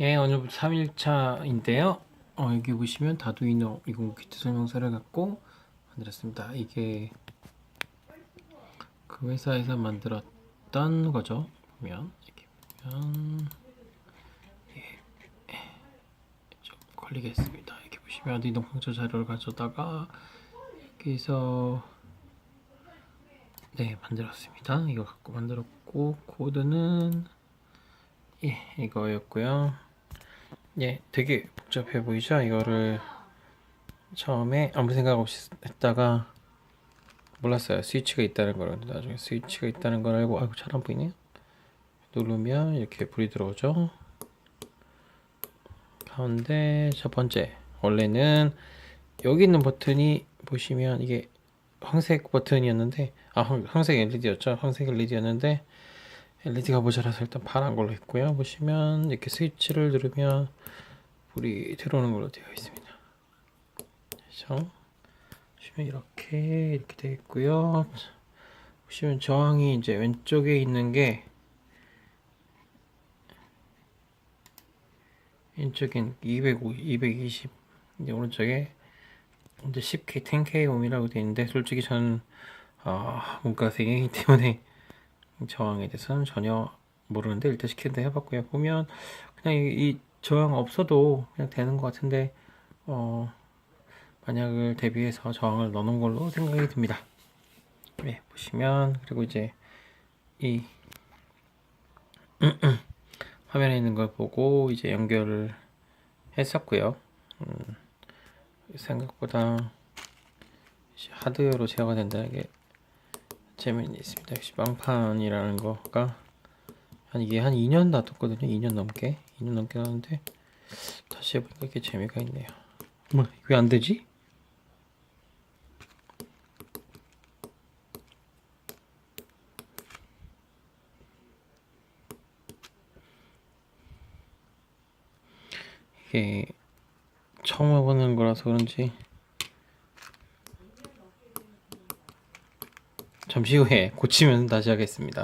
예, 오늘부터 3일차인데요. 어, 여기 보시면 다두이노 20 키트 설명서를 갖고 만들었습니다. 이게 그 회사에서 만들었던 거죠. 보면 이렇게 보면 예, 좀 걸리겠습니다. 이렇게 보시면 이동 방조 자료를 가져다가 여기서 네 만들었습니다. 이거 갖고 만들었고 코드는 예, 이거였고요. 예, 되게 복잡해 보이죠? 이거를 처음에 아무 생각 없이 했다가 몰랐어요. 스위치가 있다는 걸. 근데 나중에 스위치가 있다는 걸 알고 아이고 잘 안 보이네요. 누르면 이렇게 불이 들어오죠. 가운데 첫 번째 원래는 여기 있는 버튼이 보시면 이게 황색 버튼이었는데 아 황, 황색 LED였죠. 황색 LED였는데 LED가 모자라서 일단 파란 걸로 했고요. 보시면 이렇게 스위치를 누르면 불이 들어오는 걸로 되어 있습니다. 그래서 보시면 이렇게 이렇게 되어 있고요. 보시면 저항이 이제 왼쪽에 있는 게 왼쪽엔 205, 220 이제 오른쪽에 이제 10K, 10K 옴이라고 되어 있는데 솔직히 저는 아, 문과 생이기 때문에 저항에 대해서는 전혀 모르는데 일단 시키는데 해봤고요. 보면 그냥 이, 이 저항 없어도 그냥 되는 것 같은데 어 만약을 대비해서 저항을 넣는 걸로 생각이 듭니다. 네 보시면 그리고 이제 이 화면에 있는 걸 보고 이제 연결을 했었고요. 음, 생각보다 하드웨어로 제어가 된다는 게 재미는 있습니다. 역시 빵판이라는 거가 한 이게 한 2년 놔뒀거든요. 2년 넘게 2년 넘게 놨는데 다시 해보니까 이게 재미가 있네요. 뭐 왜 안 되지? 이게 처음 해보는 거라서 그런지 잠시 후에 고치면 다시 하겠습니다.